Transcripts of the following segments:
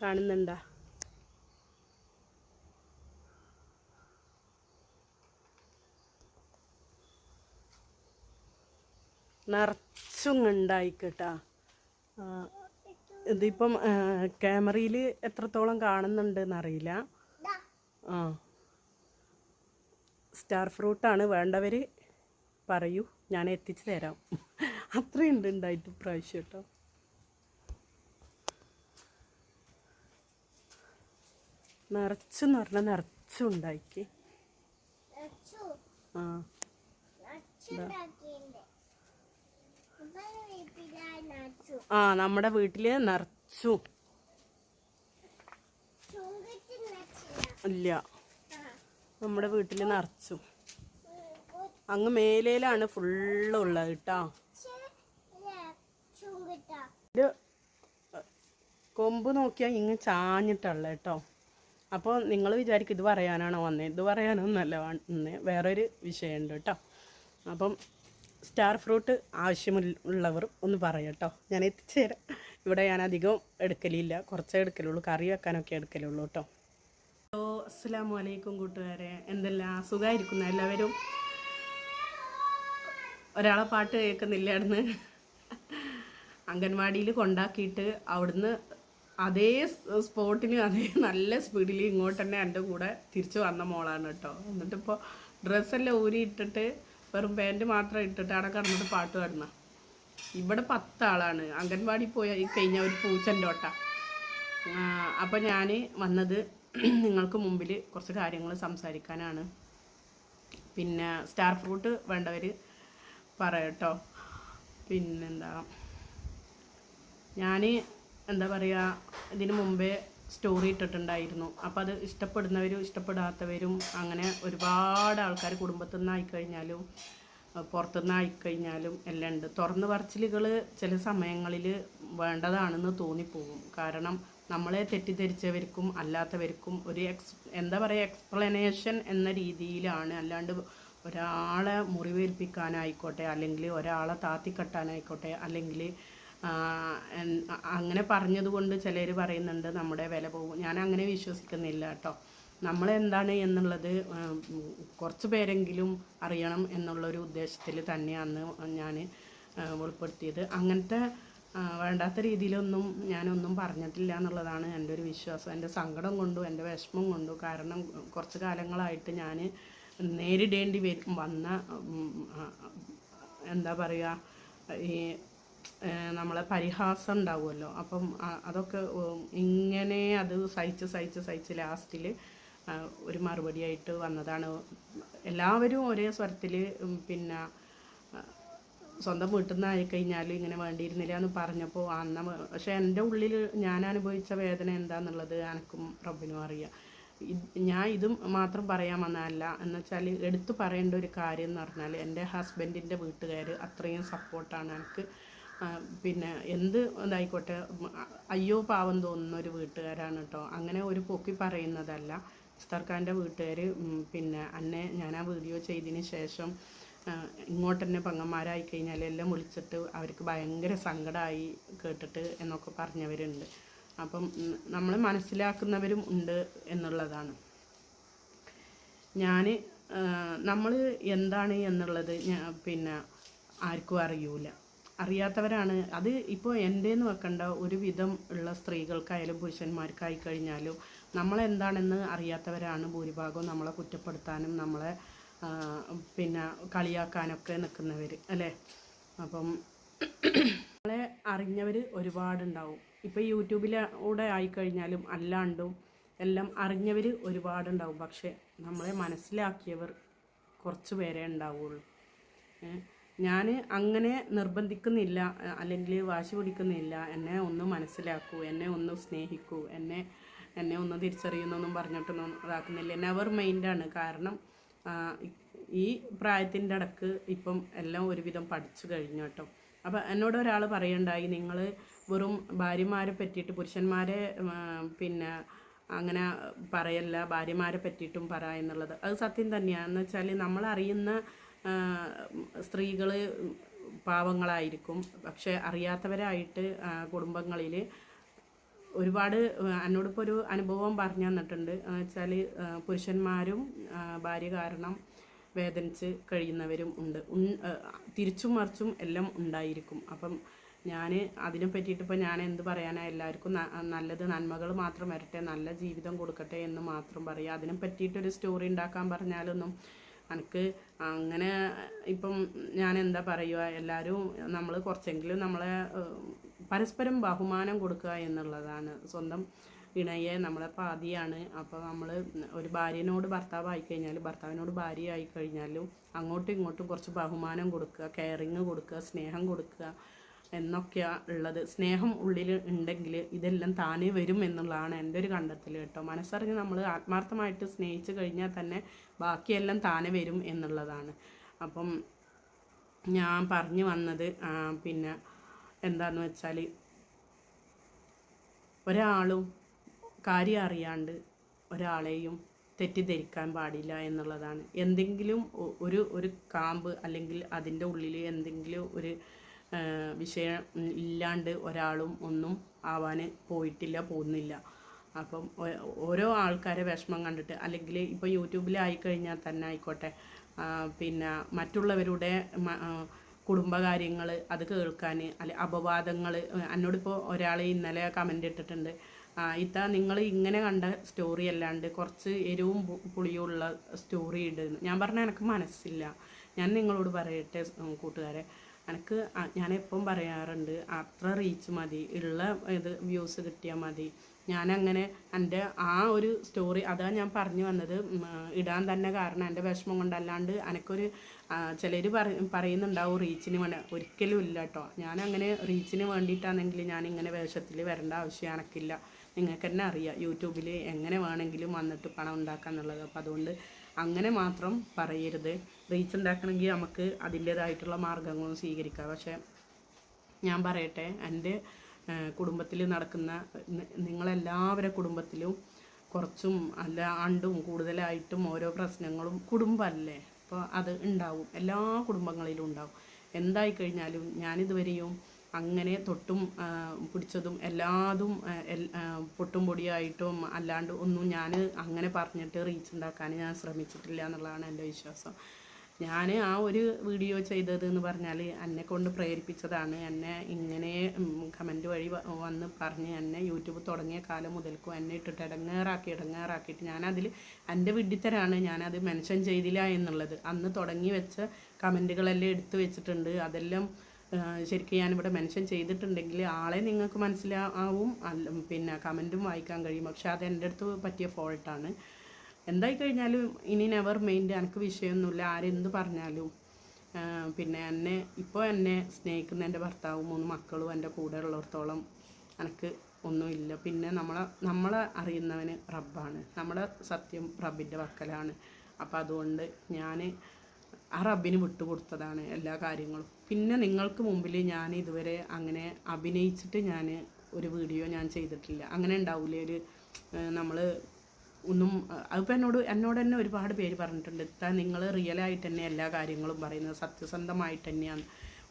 കാണുന്നുണ്ടാ? നിറച്ചും ഉണ്ടായിക്കട്ടാ ഇതിപ്പം ക്യാമറയിൽ എത്രത്തോളം കാണുന്നുണ്ടെന്ന് അറിയില്ല ആ. സ്റ്റാർ ഫ്രൂട്ടാണ് വേണ്ടവർ പറയൂ ഞാൻ എത്തിച്ചു തരാം. അത്രയുണ്ട് ഉണ്ടായിട്ട് പ്രാവശ്യം കേട്ടോ. നിറച്ചെന്ന് പറഞ്ഞാൽ നിറച്ചുണ്ടാക്കി ആ. ആ നമ്മുടെ വീട്ടിൽ നിറച്ചു. ഇല്ല. നമ്മുടെ വീട്ടിൽ നിറച്ചു. അങ്ങ് മേലേലാണ് ഫുള്ളുള്ളത് കേട്ടോ. കൊമ്പ് നോക്കിയാൽ ഇങ്ങ് ചാഞ്ഞിട്ടുള്ള കേട്ടോ. അപ്പോൾ നിങ്ങൾ വിചാരിക്കും ഇത് പറയാനാണോ വന്നത് ഇത് പറയാനൊന്നല്ല വന്നത് വേറൊരു വിഷയമുണ്ട് കേട്ടോ അപ്പം സ്റ്റാർ ഫ്രൂട്ട് ആവശ്യമുള്ളവർ ഒന്ന് പറയാം കേട്ടോ ഞാൻ എത്തിച്ചേരാം. ഇവിടെ ഞാൻ അധികം എടുക്കലില്ല. കുറച്ചേ എടുക്കലുള്ളൂ. കറി വെക്കാനൊക്കെ എടുക്കലുള്ളൂ കേട്ടോ ഹലോ അസ്സാം വലൈക്കും കൂട്ടുകാരെ. എന്തെല്ലാം? സുഖമായിരിക്കുന്ന എല്ലാവരും? ഒരാളെ പാട്ട് കേൾക്കുന്നില്ലായിരുന്നു അംഗൻവാടിയിൽ കൊണ്ടാക്കിയിട്ട് അവിടുന്ന് അതേ സ്പോട്ടിൽ അതേ നല്ല സ്പീഡിൽ ഇങ്ങോട്ട് തന്നെ എന്റെ കൂടെ തിരിച്ചു വന്ന മോളാണ് കേട്ടോ. എന്നിട്ടിപ്പോൾ ഡ്രസ്സെല്ലാം ഊരി ഇട്ടിട്ട് വെറും പാന്റ് മാത്രം ഇട്ടിട്ട് അവിടെ കിടന്നിട്ട് പാട്ട് പാടുന്ന. ഇവിടെ പത്താളാണ്. അംഗൻവാടി പോയി കഴിഞ്ഞാൽ ഒരു പൂച്ചന്റെ ഓട്ട. അപ്പം ഞാൻ വന്നത് നിങ്ങൾക്ക് മുമ്പിൽ കുറച്ച് കാര്യങ്ങൾ സംസാരിക്കാനാണ്. പിന്നെ സ്റ്റാർ ഫ്രൂട്ട് വേണ്ടവർ പറയട്ടോ പിന്നെന്താ? ഞാൻ എന്താ പറയുക ഇതിന് മുമ്പേ സ്റ്റോറി ഇട്ടിട്ടുണ്ടായിരുന്നു. അപ്പോൾ അത് ഇഷ്ടപ്പെടുന്നവരും ഇഷ്ടപ്പെടാത്തവരും അങ്ങനെ ഒരുപാട് ആൾക്കാർ കുടുംബത്തിൽ നിന്നായിക്കഴിഞ്ഞാലും പുറത്തു പുറത്തുനിന്ന് ആയിക്കഴിഞ്ഞാലും എല്ലാം ഉണ്ട്. തുറന്ന് പറച്ചിലുകൾ ചില സമയങ്ങളിൽ വേണ്ടതാണെന്ന് തോന്നിപ്പോകും. കാരണം നമ്മളെ തെറ്റിദ്ധരിച്ചവർക്കും അല്ലാത്തവർക്കും ഒരു എക്സ് എന്താ പറയുക എക്സ്പ്ലനേഷൻ എന്ന രീതിയിലാണ്. അല്ലാണ്ട് ഒരാളെ മുറിവേൽപ്പിക്കാനായിക്കോട്ടെ അല്ലെങ്കിൽ ഒരാളെ താത്തിക്കെട്ടാനായിക്കോട്ടെ അല്ലെങ്കിൽ അങ്ങനെ പറഞ്ഞതുകൊണ്ട് ചിലർ പറയുന്നുണ്ട് നമ്മുടെ വില പോകും. ഞാൻ അങ്ങനെ വിശ്വസിക്കുന്നില്ല കേട്ടോ. നമ്മളെന്താണ് എന്നുള്ളത് ഉം, കുറച്ച് പേരെങ്കിലും അറിയണം എന്നുള്ളൊരു ഉദ്ദേശത്തിൽ തന്നെയാണ് ഞാൻ ഉൾപ്പെടുത്തിയത് അങ്ങനത്തെ വേണ്ടാത്ത രീതിയിലൊന്നും ഞാനൊന്നും പറഞ്ഞിട്ടില്ല എന്നുള്ളതാണ് എന്റെ ഒരു വിശ്വാസം. എന്റെ സങ്കടം കൊണ്ടും എന്റെ വിഷമം കൊണ്ടും കാരണം കുറച്ച് കാലങ്ങളായിട്ട് ഞാൻ നേരിടേണ്ടി വന്ന എന്താ പറയുക ഈ നമ്മളെ പരിഹാസം ഉണ്ടാവുമല്ലോ. അപ്പം അതൊക്കെ ഇങ്ങനെ അത് സഹിച്ച് സഹിച്ച് സഹിച്ച് ലാസ്റ്റിൽ ഒരു മറുപടിയായിട്ട് വന്നതാണ്. എല്ലാവരും ഒരേ സ്വരത്തിൽ പിന്നെ സ്വന്തം വീട്ടിൽ നിന്ന് ആയിക്കഴിഞ്ഞാൽ ഇങ്ങനെ വേണ്ടിയിരുന്നില്ല എന്ന് പറഞ്ഞപ്പോൾ അന്ന പക്ഷേ എന്റെ ഉള്ളിൽ ഞാൻ അനുഭവിച്ച വേദന എന്താണെന്നുള്ളത് എനിക്കും റബ്ബിനും അറിയാം. ഞാൻ ഇതും മാത്രം പറയാൻ വന്നതല്ല. എന്ന് വെച്ചാൽ എടുത്തു പറയേണ്ട ഒരു കാര്യം എന്ന് പറഞ്ഞാൽ എന്റെ ഹസ്ബൻഡിന്റെ വീട്ടുകാർ അത്രയും സപ്പോർട്ടാണ് എനിക്ക് പിന്നെ എന്ത് ഇതായിക്കോട്ടെ അയ്യോ പാവം തോന്നുന്ന ഒരു വീട്ടുകാരാണ് കേട്ടോ. അങ്ങനെ ഒരു പൊക്കി പറയുന്നതല്ല. സർക്കാരിന്റെ വീട്ടുകാർ പിന്നെ അന്നെ ഞാൻ ആ വീഡിയോ ചെയ്തതിന് ശേഷം ഇങ്ങോട്ട് തന്നെ പെങ്ങന്മാരായി കഴിഞ്ഞാൽ എല്ലാം വിളിച്ചിട്ട് അവർക്ക് ഭയങ്കര സങ്കടമായി കേട്ടിട്ട് എന്നൊക്കെ പറഞ്ഞവരുണ്ട്. അപ്പം നമ്മൾ മനസ്സിലാക്കുന്നവരും ഉണ്ട് എന്നുള്ളതാണ്. ഞാൻ നമ്മൾ എന്താണ് എന്നുള്ളത് പിന്നെ ആർക്കും അറിയൂല. അറിയാത്തവരാണ്. അത് ഇപ്പോൾ എന്റെന്ന് വെക്കേണ്ട ഒരുവിധം ഉള്ള സ്ത്രീകൾക്കായാലും പുരുഷന്മാർക്കായി കഴിഞ്ഞാലും നമ്മളെന്താണെന്ന് അറിയാത്തവരാണ് ഭൂരിഭാഗവും നമ്മളെ കുറ്റപ്പെടുത്താനും നമ്മളെ പിന്നെ കളിയാക്കാനൊക്കെ നിൽക്കുന്നവർ അല്ലേ? അപ്പം നമ്മളെ അറിഞ്ഞവർ ഒരുപാടുണ്ടാവും. ഇപ്പോൾ യൂട്യൂബിലൂടെ ആയിക്കഴിഞ്ഞാലും അല്ലാണ്ടും എല്ലാം അറിഞ്ഞവർ ഒരുപാടുണ്ടാവും. പക്ഷേ നമ്മളെ മനസ്സിലാക്കിയവർ കുറച്ച് പേരെ ഉണ്ടാവുള്ളൂ. ഞാൻ അങ്ങനെ നിർബന്ധിക്കുന്നില്ല അല്ലെങ്കിൽ വാശി പിടിക്കുന്നില്ല. എന്നെ ഒന്ന് മനസ്സിലാക്കൂ എന്നെ ഒന്ന് സ്നേഹിക്കൂ എന്നെ എന്നെ ഒന്ന് തിരിച്ചറിയുന്നൊന്നും പറഞ്ഞിട്ടൊന്നും ഇതാക്കുന്നില്ല. നെവർ മൈൻഡാണ് കാരണം ഈ പ്രായത്തിന്റെ ഇടയ്ക്ക് ഇപ്പം എല്ലാം ഒരുവിധം പഠിച്ചു കഴിഞ്ഞു കേട്ടോ. അപ്പം എന്നോട് ഒരാൾ പറയണ്ടായി നിങ്ങൾ വെറും ഭാര്യമാരെ പറ്റിയിട്ട് പുരുഷന്മാരെ പിന്നെ അങ്ങനെ പറയല്ല ഭാര്യമാരെ പറ്റിയിട്ടും പറ എന്നുള്ളത്. അത് സത്യം തന്നെയാണ് എന്ന് വെച്ചാൽ നമ്മളറിയുന്ന സ്ത്രീകൾ പാവങ്ങളായിരിക്കും. പക്ഷെ അറിയാത്തവരായിട്ട് കുടുംബങ്ങളിൽ ഒരുപാട് എന്നോടിപ്പോൾ ഒരു അനുഭവം പറഞ്ഞു തന്നിട്ടുണ്ട്. വെച്ചാൽ പുരുഷന്മാരും ഭാര്യ കാരണം വേദനിച്ച് കഴിയുന്നവരും ഉണ്ട്. തിരിച്ചും മറിച്ചും എല്ലാം ഉണ്ടായിരിക്കും. അപ്പം ഞാൻ അതിനെ പറ്റിയിട്ട് ഇപ്പോൾ ഞാൻ എന്ത് പറയാനാ എല്ലാവർക്കും നല്ലത് നന്മകൾ മാത്രം വരട്ടെ നല്ല ജീവിതം കൊടുക്കട്ടെ എന്ന് മാത്രം പറയുക അതിനെ പറ്റിയിട്ടൊരു സ്റ്റോറി ഉണ്ടാക്കാൻ പറഞ്ഞാലൊന്നും എനിക്ക് അങ്ങനെ ഇപ്പം ഞാൻ എന്താ പറയുക എല്ലാവരും നമ്മൾ കുറച്ചെങ്കിലും നമ്മളെ പരസ്പരം ബഹുമാനം കൊടുക്കുക എന്നുള്ളതാണ്. സ്വന്തം ഇണയെ നമ്മളെ പാതിയാണ്. അപ്പോൾ നമ്മൾ ഒരു ഭാര്യനോട് ഭർത്താവ് ആയിക്കഴിഞ്ഞാൽ ഭർത്താവിനോട് ഭാര്യ ആയിക്കഴിഞ്ഞാലും അങ്ങോട്ടും ഇങ്ങോട്ടും കുറച്ച് ബഹുമാനം കൊടുക്കുക കെയറിങ് കൊടുക്കുക സ്നേഹം കൊടുക്കുക. എന്നൊക്കെയാണ് ഉള്ളത്. സ്നേഹം ഉള്ളിൽ ഉണ്ടെങ്കിൽ ഇതെല്ലാം താനേ വരും എന്നുള്ളതാണ് എന്റെ ഒരു കണ്ടെത്തൽ കേട്ടോ. മനസ്സറിഞ്ഞ് നമ്മൾ ആത്മാർത്ഥമായിട്ട് സ്നേഹിച്ച് കഴിഞ്ഞാൽ തന്നെ ബാക്കിയെല്ലാം താനെ വരും എന്നുള്ളതാണ്. അപ്പം ഞാൻ പറഞ്ഞു വന്നത് പിന്നെ എന്താണെന്ന് വെച്ചാൽ ഒരാളും കാര്യം അറിയാണ്ട് ഒരാളെയും തെറ്റിദ്ധരിക്കാൻ പാടില്ല എന്നുള്ളതാണ്. എന്തെങ്കിലും ഒരു ഒരു കാമ്പ് അല്ലെങ്കിൽ അതിന്റെ ഉള്ളിൽ എന്തെങ്കിലും ഒരു വിഷയം ഇല്ലാണ്ട് ഒരാളും ഒന്നും ആവാൻ പോയിട്ടില്ല പോകുന്നില്ല. അപ്പം ഓരോ ആൾക്കാരെ വിഷമം കണ്ടിട്ട് അല്ലെങ്കിൽ ഇപ്പോൾ യൂട്യൂബിലായി കഴിഞ്ഞാൽ തന്നെ ആയിക്കോട്ടെ പിന്നെ മറ്റുള്ളവരുടെ കുടുംബകാര്യങ്ങൾ അത് കേൾക്കാൻ അല്ലെ അപവാദങ്ങൾ എന്നോടിപ്പോൾ ഒരാൾ ഇന്നലെ കമന്റ് ഇട്ടിട്ടുണ്ട്. ഇത്ത നിങ്ങൾ ഇങ്ങനെ കണ്ട സ്റ്റോറി അല്ലാണ്ട് കുറച്ച് എരിവും പുളിയും ഉള്ള സ്റ്റോറി ഇടുന്നു ഞാൻ പറഞ്ഞാൽ എനിക്ക് മനസ്സില്ല. ഞാൻ നിങ്ങളോട് പറയട്ടെ കൂട്ടുകാരെ. എനിക്ക് എപ്പം പറയാറുണ്ട് അത്ര റീച്ച് മതി ഉള്ള ഇത് വ്യൂസ് കിട്ടിയാൽ മതി. ഞാനങ്ങനെ എന്റെ ആ ഒരു സ്റ്റോറി അതാ ഞാൻ പറഞ്ഞു വന്നത് ഇടാൻ തന്നെ കാരണം എന്റെ വിഷമം കൊണ്ടല്ലാണ്ട് എനിക്കൊരു ചിലർ പറയുന്നുണ്ടാവും റീച്ചിന് വേണ്ട. ഒരിക്കലും ഇല്ല കേട്ടോ ഞാനങ്ങനെ റീച്ചിന് വേണ്ടിയിട്ടാണെങ്കിൽ ഞാൻ ഇങ്ങനെ വേഷത്തിൽ വരേണ്ട ആവശ്യം എനിക്കില്ല നിങ്ങൾക്ക് തന്നെ അറിയാം യൂട്യൂബിൽ എങ്ങനെ വേണമെങ്കിലും വന്നിട്ട് പണം ഉണ്ടാക്കുക എന്നുള്ളത് അപ്പോൾ അതുകൊണ്ട് അങ്ങനെ മാത്രം പറയരുത്. റീച്ച് ഉണ്ടാക്കണമെങ്കിൽ നമുക്ക് അതിന്റേതായിട്ടുള്ള മാർഗങ്ങളും സ്വീകരിക്കാം. പക്ഷേ ഞാൻ പറയട്ടെ എന്റെ കുടുംബത്തിൽ നടക്കുന്ന നിങ്ങളെല്ലാവരുടെ കുടുംബത്തിലും കുറച്ചും അല്ല അണ്ടും കൂടുതലായിട്ടും ഓരോ പ്രശ്നങ്ങളും കുടുംബമല്ലേ? അപ്പോൾ അത് ഉണ്ടാവും. എല്ലാ കുടുംബങ്ങളിലും ഉണ്ടാവും. എന്തായി കഴിഞ്ഞാലും ഞാനിതുവരെയും അങ്ങനെ തൊട്ടും പിടിച്ചതും എല്ലാതും പൊട്ടും പൊടിയായിട്ടും അല്ലാണ്ട് ഒന്നും ഞാൻ അങ്ങനെ പറഞ്ഞിട്ട് റീച്ച് ഉണ്ടാക്കാൻ ഞാൻ ശ്രമിച്ചിട്ടില്ല എന്നുള്ളതാണ് എന്റെ വിശ്വാസം. ഞാൻ ആ ഒരു വീഡിയോ ചെയ്തത് എന്ന് പറഞ്ഞാൽ എന്നെ കൊണ്ട് പ്രേരിപ്പിച്ചതാണ്. എന്നെ ഇങ്ങനെ കമന്റ് വഴി വന്ന് പറഞ്ഞ് എന്നെ യൂട്യൂബ് തുടങ്ങിയ കാലം മുതൽക്കും എന്നെ ഇട്ടിട്ട് ഇടങ്ങേറാക്കി ഇടങ്ങേറാക്കിയിട്ട് ഞാനതിൽ എന്റെ വിഡ്ഢിത്തരാണ്. ഞാനത് മെൻഷൻ ചെയ്തില്ല എന്നുള്ളത്. അന്ന് തുടങ്ങി വെച്ച കമന്റുകളെല്ലാം എടുത്തു വെച്ചിട്ടുണ്ട്. അതെല്ലാം ശരിക്കും ഞാനിവിടെ മെൻഷൻ ചെയ്തിട്ടുണ്ടെങ്കിൽ ആളെ നിങ്ങൾക്ക് മനസ്സിലാവും. അല്ല പിന്നെ കമന്റും വായിക്കാൻ കഴിയും. പക്ഷേ അത് എന്റെ അടുത്ത് പറ്റിയ ഫോൾട്ടാണ് എന്തായി കഴിഞ്ഞാലും ഇനി നെവർ മൈൻഡ് എനിക്ക് വിഷയമൊന്നുമില്ല. ആരെന്ത് പറഞ്ഞാലും പിന്നെ എന്നെ ഇപ്പോൾ എന്നെ സ്നേഹിക്കുന്ന എന്റെ ഭർത്താവും മൂന്ന് മക്കളും എന്റെ കൂടെ ഉള്ളിടത്തോളം എനിക്ക് ഒന്നുമില്ല. പിന്നെ നമ്മളെ നമ്മളെ അറിയുന്നവന് റബ്ബാണ്. നമ്മളെ സത്യം റബ്ബിന്റെ വക്കലാണ്. അപ്പം അതുകൊണ്ട് ഞാൻ ആ റബ്ബിന് വിട്ടുകൊടുത്തതാണ് എല്ലാ കാര്യങ്ങളും. പിന്നെ നിങ്ങൾക്ക് മുമ്പിൽ ഞാൻ ഇതുവരെ അങ്ങനെ അഭിനയിച്ചിട്ട് ഞാൻ ഒരു വീഡിയോ ഞാൻ ചെയ്തിട്ടില്ല. അങ്ങനെ ഉണ്ടാവില്ലേ ഒരു നമ്മൾ ഒന്നും അതിപ്പോൾ എന്നോട് എന്നോട് തന്നെ ഒരുപാട് പേര് പറഞ്ഞിട്ടുണ്ട്. ഇത്താ നിങ്ങൾ റിയലായിട്ട് തന്നെ എല്ലാ കാര്യങ്ങളും പറയുന്നത് സത്യസന്ധമായിട്ട് തന്നെയാണ്.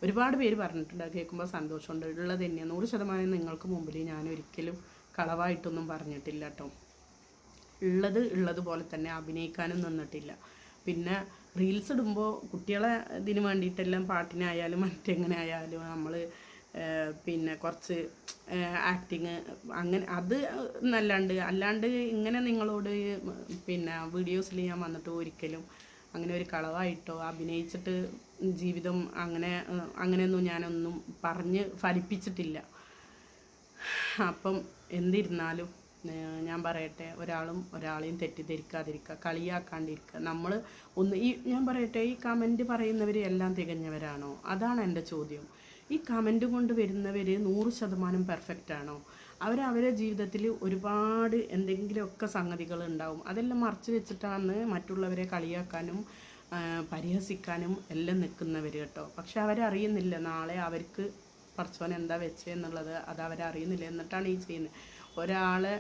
ഒരുപാട് പേര് പറഞ്ഞിട്ടുണ്ട്. അത് കേൾക്കുമ്പോൾ സന്തോഷമുണ്ട്. ഉള്ളത് തന്നെയാണ് നൂറ് ശതമാനം നിങ്ങൾക്ക് മുമ്പിൽ ഞാൻ ഒരിക്കലും കളവായിട്ടൊന്നും പറഞ്ഞിട്ടില്ല കേട്ടോ ഉള്ളത് ഉള്ളതുപോലെ തന്നെ അഭിനയിക്കാനും നിന്നിട്ടില്ല. പിന്നെ റീൽസ് ഇടുമ്പോൾ കുട്ടികളെ ഇതിന് വേണ്ടിയിട്ടെല്ലാം പാട്ടിനായാലും മറ്റെങ്ങനെ ആയാലും നമ്മൾ പിന്നെ കുറച്ച് ആക്ടിങ് അങ്ങനെ അത് എന്നല്ലാണ്ട് അല്ലാണ്ട് ഇങ്ങനെ നിങ്ങളോട് പിന്നെ വീഡിയോസിൽ ഞാൻ വന്നിട്ട് ഒരിക്കലും അങ്ങനെ ഒരു കളവായിട്ടോ അഭിനയിച്ചിട്ട് ജീവിതം അങ്ങനെ അങ്ങനെയൊന്നും ഞാനൊന്നും പറഞ്ഞ് ഫലിപ്പിച്ചിട്ടില്ല. അപ്പം എന്തിരുന്നാലും ഞാൻ പറയട്ടെ ഒരാളും ഒരാളെയും തെറ്റിദ്ധരിക്കാതിരിക്കുക കളിയാക്കാണ്ടിരിക്കുക. നമ്മൾ ഒന്ന് ഈ ഞാൻ പറയട്ടെ ഈ കമന്റ് പറയുന്നവർ എല്ലാം തികഞ്ഞവരാണോ? അതാണ് എന്റെ ചോദ്യം. ഈ കമന്റ് കൊണ്ട് വരുന്നവർ നൂറ് ശതമാനം പെർഫെക്റ്റ് ആണോ? അവർ ജീവിതത്തിൽ ഒരുപാട് എന്തെങ്കിലുമൊക്കെ സംഗതികൾ ഉണ്ടാവും. അതെല്ലാം മറച്ചു വെച്ചിട്ടാണ് മറ്റുള്ളവരെ കളിയാക്കാനും പരിഹസിക്കാനും എല്ലാം നിൽക്കുന്നവർ കേട്ടോ. പക്ഷെ അവരറിയുന്നില്ല നാളെ അവർക്ക് പറച്ചോൻ എന്താ വെച്ചെന്നുള്ളത് അത് അവരറിയുന്നില്ല. എന്നിട്ടാണ് ഈ ചെയ്യുന്നത്. ഒരാളെ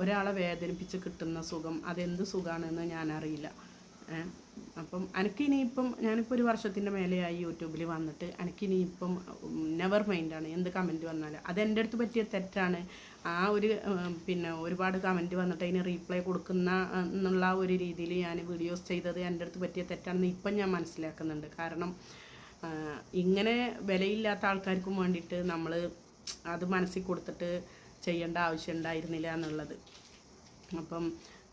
ഒരാളെ വേദനിപ്പിച്ച് കിട്ടുന്ന സുഖം അതെന്ത് സുഖമാണെന്ന് ഞാൻ അറിയില്ല അപ്പം എനിക്കിനിയിപ്പം ഞാനിപ്പോൾ ഒരു വർഷത്തിന്റെ മേലെയായി യൂട്യൂബിൽ വന്നിട്ട് എനിക്കിനിയിപ്പം നെവർ മൈൻഡാണ് എന്ത് കമന്റ് വന്നാലും. അതെന്റെ അടുത്ത് പറ്റിയ തെറ്റാണ്. ആ ഒരു പിന്നെ ഒരുപാട് കമന്റ് വന്നിട്ട് അതിന് റീപ്ലൈ കൊടുക്കുന്ന എന്നുള്ള ഒരു രീതിയിൽ ഞാൻ വീഡിയോസ് ചെയ്തത് എന്റെ അടുത്ത് പറ്റിയ തെറ്റാണെന്ന് ഇപ്പം ഞാൻ മനസ്സിലാക്കുന്നുണ്ട്. കാരണം ഇങ്ങനെ വിലയില്ലാത്ത ആൾക്കാർക്കും വേണ്ടിയിട്ട് നമ്മൾ അത് മനസ്സിൽ കൊടുത്തിട്ട് ചെയ്യേണ്ട ആവശ്യം ഉണ്ടായിരുന്നില്ല എന്നുള്ളത്. അപ്പം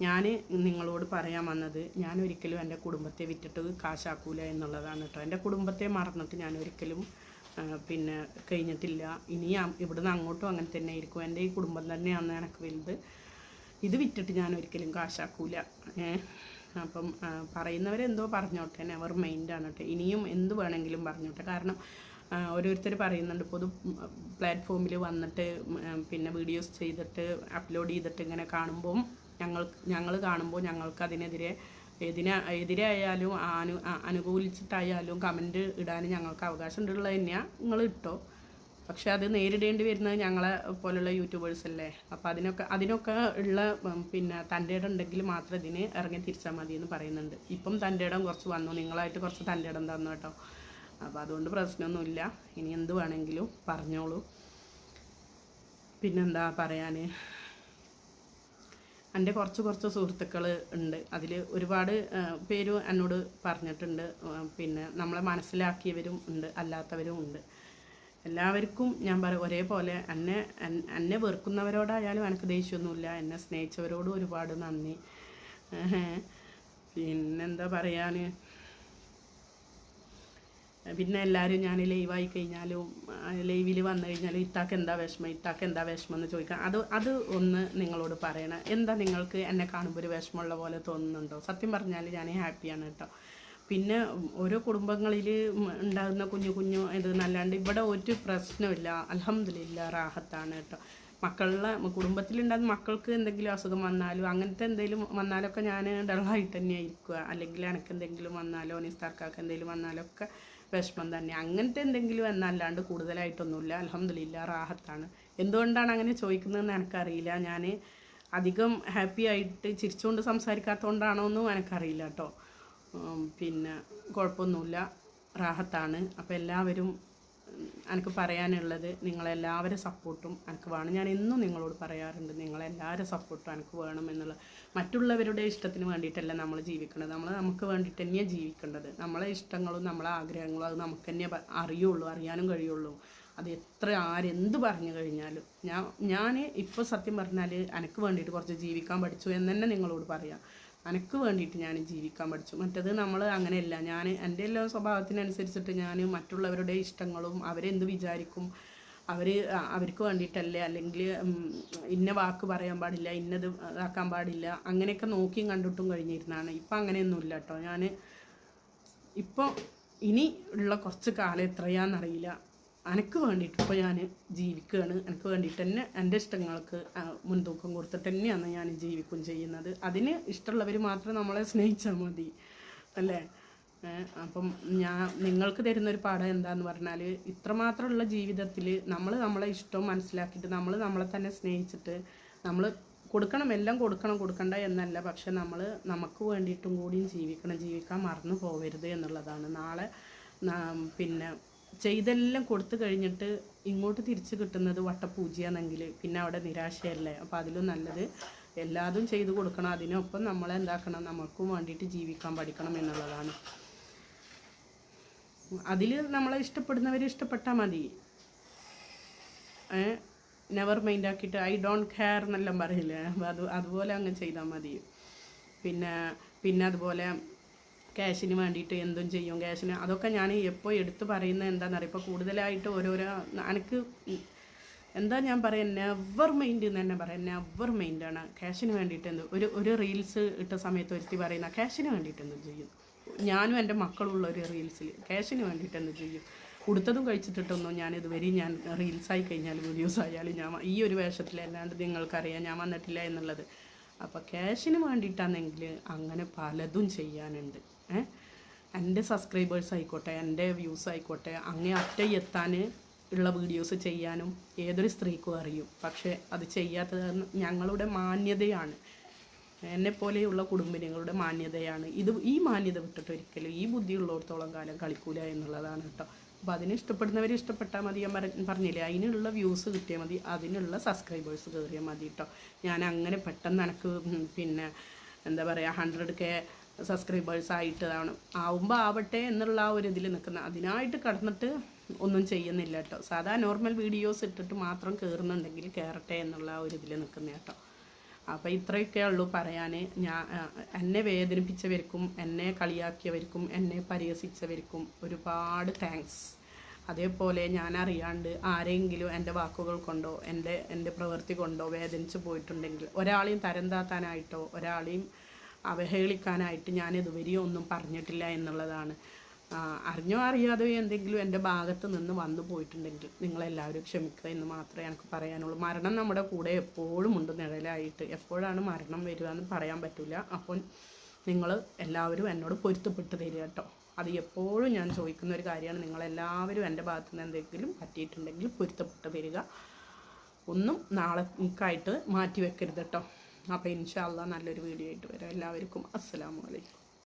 ഞാൻ നിങ്ങളോട് പറയാൻ വന്നത് ഞാൻ ഒരിക്കലും എന്റെ കുടുംബത്തെ വിറ്റിട്ട് കാശാക്കൂല എന്നുള്ളതാണ് കേട്ടോ എന്റെ കുടുംബത്തെ മറന്നിട്ട് ഞാൻ ഒരിക്കലും പിന്നെ കഴിഞ്ഞിട്ടില്ല. ഇനി ഇവിടുന്ന് അങ്ങോട്ടും അങ്ങനെ തന്നെ ആയിരിക്കും. എന്റെ ഈ കുടുംബം തന്നെയാണ് എനിക്ക് വലുത്. ഇത് വിറ്റിട്ട് ഞാൻ ഒരിക്കലും കാശാക്കൂല അപ്പം പറയുന്നവരെന്തോ പറഞ്ഞോട്ടെ. നെവർ മൈൻഡാണ് കേട്ടോ ഇനിയും എന്ത് വേണമെങ്കിലും പറഞ്ഞോട്ടെ. കാരണം ഓരോരുത്തർ പറയുന്നുണ്ട്. പൊതു പ്ലാറ്റ്ഫോമിൽ വന്നിട്ട് പിന്നെ വീഡിയോസ് ചെയ്തിട്ട് അപ്ലോഡ് ചെയ്തിട്ട് ഇങ്ങനെ കാണുമ്പോൾ ഞങ്ങൾ ഞങ്ങൾ കാണുമ്പോൾ ഞങ്ങൾക്ക് അതിനെതിരെ എതിനെ എതിരെ അനു അനുകൂലിച്ചിട്ടായാലും കമന്റ് ഇടാൻ ഞങ്ങൾക്ക് അവകാശം ഉള്ളത് തന്നെയാണ് നിങ്ങൾ ഇട്ടോ. പക്ഷെ അത് നേരിടേണ്ടി വരുന്നത് ഞങ്ങളെ പോലുള്ള യൂട്യൂബേഴ്സ് അല്ലേ? അപ്പോൾ അതിനൊക്കെ അതിനൊക്കെ ഉള്ള പിന്നെ തന്റെ ഇടം ഉണ്ടെങ്കിൽ മാത്രം ഇതിന് ഇറങ്ങി തിരിച്ചാൽ മതി എന്ന് പറയുന്നുണ്ട്. ഇപ്പം തന്റെ ഇടം കുറച്ച് വന്നു. നിങ്ങളായിട്ട് കുറച്ച് തന്റെ ഇടം തന്നു കേട്ടോ. അപ്പോൾ അതുകൊണ്ട് പ്രശ്നമൊന്നുമില്ല. ഇനി എന്ത് വേണമെങ്കിലും പറഞ്ഞോളൂ. പിന്നെന്താ പറയാൻ എന്റെ കുറച്ച് കുറച്ച് സുഹൃത്തുക്കൾ ഉണ്ട്. അതിൽ ഒരുപാട് പേര് എന്നോട് പറഞ്ഞിട്ടുണ്ട്. പിന്നെ നമ്മളെ മനസ്സിലാക്കിയവരും ഉണ്ട് അല്ലാത്തവരും ഉണ്ട്. എല്ലാവർക്കും ഞാൻ പറ ഒരേപോലെ എന്നെ എന്നെ വെറുക്കുന്നവരോടായാലും എനിക്ക് ദേഷ്യമൊന്നുമില്ല. എന്നെ സ്നേഹിച്ചവരോടും ഒരുപാട് നന്ദി. പിന്നെന്താ പറയാൻ പിന്നെ എല്ലാവരും ഞാൻ ലൈവായി കഴിഞ്ഞാലും ലൈവിൽ വന്നു കഴിഞ്ഞാലും ഇത്താക്ക് എന്താ വിഷമം? ഇത്താക്ക് എന്താ വിഷമം എന്ന് ചോദിക്കാം അത് അത് ഒന്ന് നിങ്ങളോട് പറയണം. എന്താ നിങ്ങൾക്ക് എന്നെ കാണുമ്പോൾ ഒരു വിഷമമുള്ള പോലെ തോന്നുന്നുണ്ടോ? സത്യം പറഞ്ഞാൽ ഞാൻ ഹാപ്പിയാണ് കേട്ടോ. പിന്നെ ഓരോ കുടുംബങ്ങളിൽ ഉണ്ടാകുന്ന കുഞ്ഞു കുഞ്ഞു ഇത് നല്ലാണ്ട് ഇവിടെ ഒരു പ്രശ്നമില്ല അലഹമില്ല റാഹത്താണ് കേട്ടോ. മക്കളുടെ കുടുംബത്തിലുണ്ടാകുന്ന മക്കൾക്ക് എന്തെങ്കിലും അസുഖം വന്നാലും അങ്ങനത്തെ എന്തെങ്കിലും വന്നാലൊക്കെ ഞാൻ ഡള്ളായിട്ട് തന്നെ ഇരിക്കുക അല്ലെങ്കിൽ എനിക്ക് എന്തെങ്കിലും വന്നാലോ നിസ്താർക്കാർക്ക് എന്തെങ്കിലും വന്നാലോ ഒക്കെ വിഷമം തന്നെ. അങ്ങനത്തെ എന്തെങ്കിലും എന്നല്ലാണ്ട് കൂടുതലായിട്ടൊന്നുമില്ല. അലഹമില്ല റാഹത്താണ്. എന്തുകൊണ്ടാണ് അങ്ങനെ ചോദിക്കുന്നതെന്ന് എനിക്കറിയില്ല. ഞാൻ അധികം ഹാപ്പി ആയിട്ട് ചിരിച്ചുകൊണ്ട് സംസാരിക്കാത്തതുകൊണ്ടാണോ എന്നും എനിക്കറിയില്ല കേട്ടോ. പിന്നെ കുഴപ്പമൊന്നുമില്ല. റാഹത്താണ്. അപ്പോൾ എല്ലാവരും എനിക്ക് പറയാനുള്ളത് നിങ്ങളെല്ലാവരും സപ്പോർട്ടും എനിക്ക് വേണം. ഞാൻ എന്നും നിങ്ങളോട് പറയാറുണ്ട് നിങ്ങളെല്ലാവരും സപ്പോർട്ടും എനിക്ക് വേണം എന്നുള്ള. മറ്റുള്ളവരുടെ ഇഷ്ടത്തിന് വേണ്ടിയിട്ടല്ല നമ്മൾ ജീവിക്കുന്നത് നമ്മൾ നമുക്ക് വേണ്ടിയിട്ട് തന്നെയാണ് ജീവിക്കേണ്ടത്. നമ്മളെ ഇഷ്ടങ്ങളും നമ്മളെ ആഗ്രഹങ്ങളും അത് നമുക്ക് തന്നെ അറിയുള്ളൂ അറിയാനും കഴിയുള്ളൂ. അത് എത്ര ആരെന്ത് പറഞ്ഞു കഴിഞ്ഞാലും. ഞാൻ ഞാൻ ഇപ്പോൾ സത്യം പറഞ്ഞാൽ എനിക്ക് വേണ്ടിയിട്ട് കുറച്ച് ജീവിക്കാൻ പഠിച്ചു എന്ന് തന്നെ നിങ്ങളോട് പറയാം. എനിക്ക് വേണ്ടിയിട്ട് ഞാൻ ജീവിക്കാൻ പഠിച്ചു. മറ്റത് നമ്മൾ അങ്ങനെയല്ല. ഞാൻ എന്റെ എല്ലാ സ്വഭാവത്തിനനുസരിച്ചിട്ട് ഞാൻ മറ്റുള്ളവരുടെ ഇഷ്ടങ്ങളും അവരെന്ത് വിചാരിക്കും അവർ അവർക്ക് വേണ്ടിയിട്ടല്ലേ? അല്ലെങ്കിൽ ഇന്ന വാക്ക് പറയാൻ പാടില്ല ഇന്നത് ഇതാക്കാൻ പാടില്ല അങ്ങനെയൊക്കെ നോക്കിയും കണ്ടിട്ടും കഴിഞ്ഞിരുന്നാണ്. ഇപ്പം അങ്ങനെയൊന്നുമില്ല കേട്ടോ. ഞാൻ ഇപ്പോൾ ഇനി ഉള്ള കുറച്ച് കാലം എത്രയാണെന്നറിയില്ല. എനിക്ക് വേണ്ടിയിട്ട് ഇപ്പോൾ ഞാൻ ജീവിക്കുകയാണ് എനിക്ക് വേണ്ടിയിട്ട് തന്നെ എന്റെ ഇഷ്ടങ്ങൾക്ക് മുൻതൂക്കം കൊടുത്തിട്ട് തന്നെയാണ് ഞാൻ ജീവിക്കും ചെയ്യുന്നത്. അതിന് ഇഷ്ടമുള്ളവർ മാത്രം നമ്മളെ സ്നേഹിച്ചാൽ മതി. അല്ലേ? അപ്പം ഞാൻ നിങ്ങൾക്ക് തരുന്നൊരു പാഠം എന്താന്ന് പറഞ്ഞാൽ ഇത്രമാത്രമുള്ള ജീവിതത്തിൽ നമ്മൾ നമ്മളെ ഇഷ്ടം മനസ്സിലാക്കിയിട്ട് നമ്മൾ നമ്മളെ തന്നെ സ്നേഹിച്ചിട്ട് നമ്മൾ കൊടുക്കണം എല്ലാം കൊടുക്കണം കൊടുക്കണ്ട എന്നല്ല. പക്ഷെ നമ്മൾ നമുക്ക് വേണ്ടിയിട്ടും കൂടിയും ജീവിക്കണം. ജീവിക്കാൻ മറന്നു പോകരുത് എന്നുള്ളതാണ്. നാളെ പിന്നെ ചെയ്തെല്ലാം കൊടുത്തു കഴിഞ്ഞിട്ട് ഇങ്ങോട്ട് തിരിച്ച് കിട്ടുന്നത് വട്ടപൂജയാണെങ്കിൽ പിന്നെ അവിടെ നിരാശയല്ലേ? അപ്പോൾ അതിലും നല്ലത് എല്ലാതും ചെയ്തു കൊടുക്കണം. അതിനൊപ്പം നമ്മളെന്താക്കണം നമുക്കും വേണ്ടിയിട്ട് ജീവിക്കാൻ പഠിക്കണം എന്നുള്ളതാണ്. അതിൽ നമ്മളെ ഇഷ്ടപ്പെടുന്നവർ ഇഷ്ടപ്പെട്ടാൽ മതി. നെവർ മൈൻഡ് ആക്കിയിട്ട് ഐ ഡോണ്ട് കെയർ എന്നെല്ലാം പറയില്ലേ? അപ്പോൾ അത് അതുപോലെ അങ്ങ് ചെയ്താൽ മതി. പിന്നെ പിന്നെ അതുപോലെ ക്യാഷിന് വേണ്ടിയിട്ട് എന്തും ചെയ്യും. ക്യാഷിന് അതൊക്കെ ഞാൻ എപ്പോൾ എടുത്ത് പറയുന്നത് എന്താണെന്നറിയാം ഇപ്പോൾ കൂടുതലായിട്ട് ഓരോരോ എനിക്ക് എന്താ ഞാൻ പറയാം നെവർ മൈൻഡ് എന്ന് തന്നെ പറയാം. നെവർ മൈൻഡാണ് ക്യാഷിന് വേണ്ടിയിട്ട് എന്ത്? ഒരു ഒരു റീൽസ് ഇട്ട സമയത്ത് ഒരുത്തി പറയുന്ന ക്യാഷിന് വേണ്ടിയിട്ട് എന്തും ചെയ്യും? ഞാനും എന്റെ മക്കളുള്ള ഒരു റീൽസിൽ ക്യാഷിന് വേണ്ടിയിട്ട് എന്ത് ചെയ്യും? കൊടുത്തതും കഴിച്ചിട്ടിട്ടൊന്നും ഞാൻ ഇതുവരെ ഞാൻ റീൽസായി കഴിഞ്ഞാൽ വീഡിയോസ് ആയാലും ഞാൻ ഈ ഒരു വേഷത്തിൽ അല്ലാണ്ട് നിങ്ങൾക്കറിയാം ഞാൻ വന്നിട്ടില്ല എന്നുള്ളത്. അപ്പോൾ ക്യാഷിന് വേണ്ടിയിട്ടാണെങ്കിൽ അങ്ങനെ പലതും ചെയ്യാനുണ്ട്. ഏഹ് എന്റെ സബ്സ്ക്രൈബേഴ്സ് ആയിക്കോട്ടെ എന്റെ വ്യൂസ് ആയിക്കോട്ടെ അങ്ങേ അറ്റ എത്താൻ ഉള്ള വീഡിയോസ് ചെയ്യാനും ഏതൊരു സ്ത്രീക്കും അറിയും. പക്ഷേ അത് ചെയ്യാത്തത് ഞങ്ങളുടെ മാന്യതയാണ്. എന്നെ പോലെയുള്ള കുടുംബങ്ങളുടെ മാന്യതയാണ്. ഇത് ഈ മാന്യത വിട്ടിട്ട് ഒരിക്കലും ഈ ബുദ്ധിയുള്ളിടത്തോളം കാലം കളിക്കൂല എന്നുള്ളതാണ് കേട്ടോ. അപ്പോൾ അതിന് ഇഷ്ടപ്പെടുന്നവർ ഇഷ്ടപ്പെട്ടാൽ മതി ഞാൻ പറഞ്ഞില്ലേ? അതിനുള്ള വ്യൂസ് കിട്ടിയാൽ മതി. അതിനുള്ള സബ്സ്ക്രൈബേഴ്സ് കയറിയാൽ മതി കേട്ടോ ഞാൻ അങ്ങനെ പെട്ടെന്ന് എനിക്ക് പിന്നെ എന്താ പറയുക ഹൺഡ്രഡ് കെ സബ്സ്ക്രൈബേഴ്സ് ആയിട്ട് ആവുമ്പോൾ ആവട്ടെ എന്നുള്ള ആ ഒരു ഇതിൽ നിൽക്കുന്ന അതിനായിട്ട് കടന്നിട്ട് ഒന്നും ചെയ്യുന്നില്ല കേട്ടോ സാധാ നോർമൽ വീഡിയോസ് ഇട്ടിട്ട് മാത്രം കയറുന്നുണ്ടെങ്കിൽ കയറട്ടെ എന്നുള്ള ആ ഒരു ഇതിൽ നിൽക്കുന്ന കേട്ടോ അപ്പോൾ ഇത്രയൊക്കെ ഉള്ളൂ പറയാൻ ഞാൻ എന്നെ വേദനിപ്പിച്ചവർക്കും എന്നെ കളിയാക്കിയവർക്കും എന്നെ പരിഹസിച്ചവർക്കും ഒരുപാട് താങ്ക്സ് അതേപോലെ ഞാൻ അറിയാണ്ട് ആരെങ്കിലും എന്റെ വാക്കുകൾ കൊണ്ടോ എന്റെ എന്റെ പ്രവൃത്തി കൊണ്ടോ വേദനിച്ച് പോയിട്ടുണ്ടെങ്കിൽ ഒരാളെയും തരം താത്താനായിട്ടോ ഒരാളെയും അവഹേളിക്കാനായിട്ട് ഞാൻ ഇതുവരെയും ഒന്നും പറഞ്ഞിട്ടില്ല എന്നുള്ളതാണ്. അറിഞ്ഞോ അറിയാതെയോ എന്തെങ്കിലും എന്റെ ഭാഗത്ത് നിന്ന് വന്നു പോയിട്ടുണ്ടെങ്കിൽ നിങ്ങളെല്ലാവരും ക്ഷമിക്കുക എന്ന് മാത്രമേ എനിക്ക് പറയാനുള്ളൂ. മരണം നമ്മുടെ കൂടെ എപ്പോഴും ഉണ്ട് നിഴലായിട്ട്. എപ്പോഴാണ് മരണം വരിക എന്ന് പറയാൻ പറ്റില്ല അപ്പോൾ നിങ്ങൾ എല്ലാവരും എന്നോട് പൊരുത്തപ്പെട്ട് തരിക കേട്ടോ. അത് എപ്പോഴും ഞാൻ ചോദിക്കുന്ന ഒരു കാര്യമാണ്. നിങ്ങളെല്ലാവരും എന്റെ ഭാഗത്ത് നിന്ന് എന്തെങ്കിലും പറ്റിയിട്ടുണ്ടെങ്കിൽ പൊരുത്തപ്പെട്ട് തരിക. ഒന്നും നാളേക്കായിട്ട് മാറ്റി വെക്കരുത് കേട്ടോ. അപ്പോൾ ഇൻഷാല്ല നല്ലൊരു വീഡിയോ ആയിട്ട് വരാം. എല്ലാവർക്കും അസ്സലാമു അലൈക്കും.